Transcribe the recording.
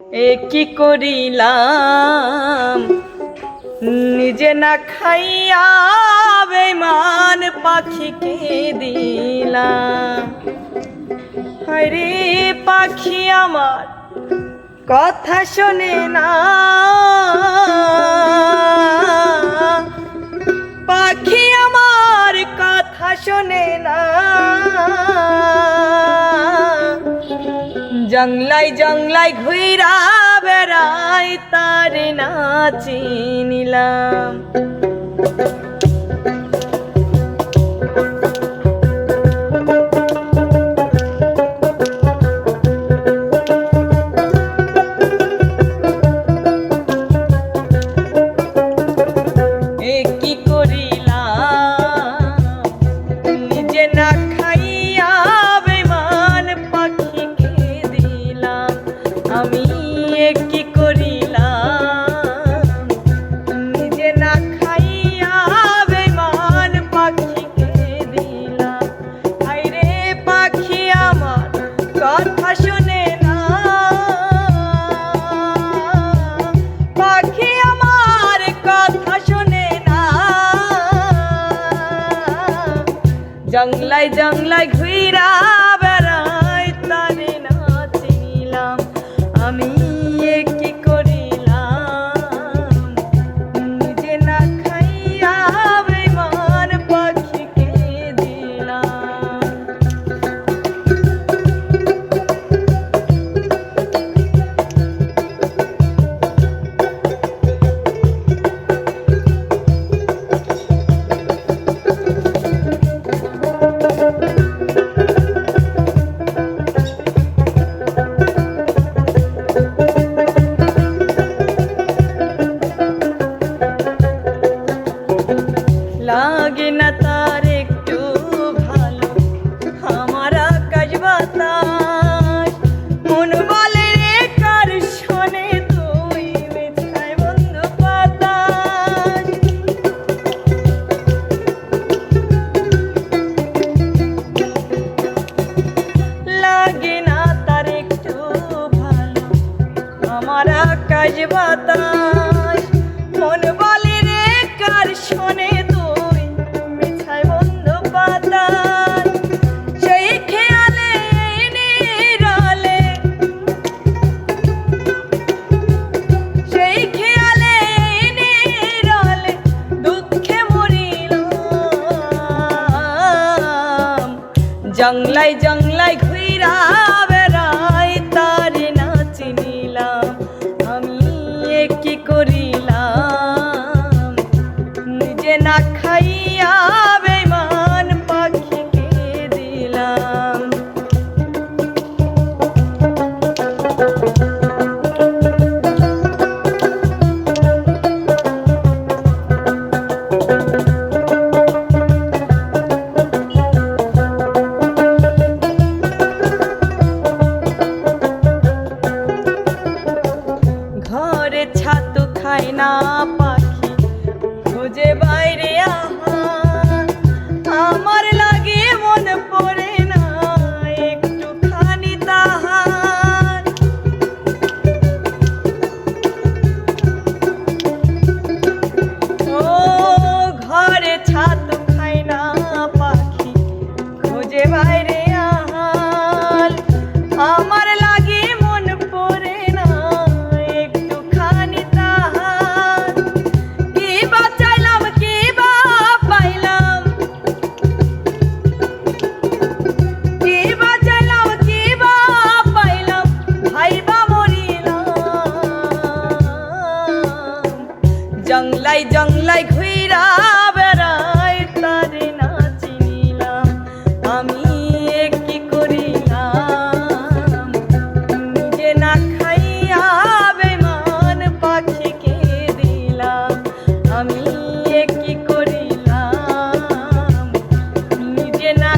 এ কি করিলাম? নিজে না খাইয়া বেমান পাখিকে দিলাম। হরে পাখি আমার, কথা শোনে না। জংলাই জংলাই ঘুইরা বেড়াই তার না চিনিলাম জংলায় জংলায় ঘুরা লাগে না তার একটু ভালো। আমার আকাশ বাতাস, মন বলে রে, কার শোনে তুই মিঠাই বন্ধু বাতাস? লাগে না তার একটু ভালো। আমার আকাশ বাতাস জংলায় জংলায় ঘুরা ছাতু খায় না জংলাই জংলাই ঘুইরা আমি নিজে বেমান পাখিকে দিলাম। আমি কি করিলাম? নিজে না